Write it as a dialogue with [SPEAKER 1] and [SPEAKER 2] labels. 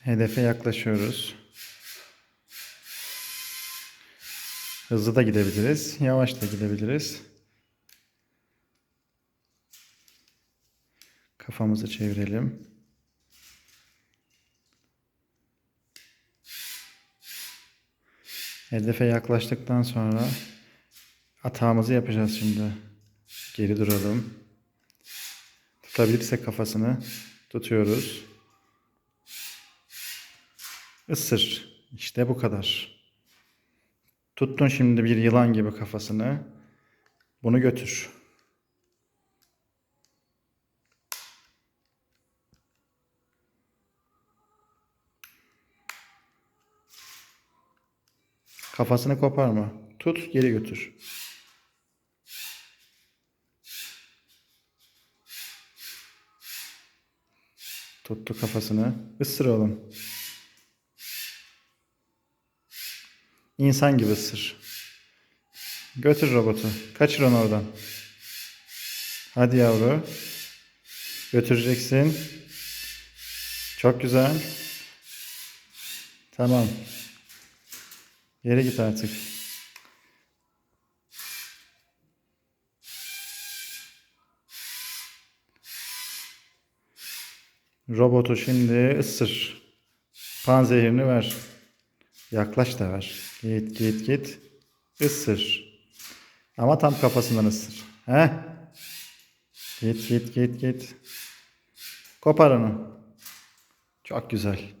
[SPEAKER 1] Hedefe yaklaşıyoruz. Hızlı da gidebiliriz, yavaş da gidebiliriz. Kafamızı çevirelim. Hedefe yaklaştıktan sonra atağımızı yapacağız şimdi. Geri duralım. Tutabilirsek kafasını tutuyoruz. Isır. İşte bu kadar. Tuttun şimdi bir yılan gibi kafasını. Bunu götür. Kafasını koparma. Tut, geri götür. Tuttu kafasını. Isır oğlum. İnsan gibi ısır. Götür robotu. Kaçır onu oradan. Hadi yavru. Götüreceksin. Çok güzel. Tamam. Geri git artık. Robotu şimdi ısır. Panzehirini ver. Yaklaş da ver. Git git git. Isır. Ama tam kafasından ısır. He? Git git git git. Kopar onu. Çok güzel.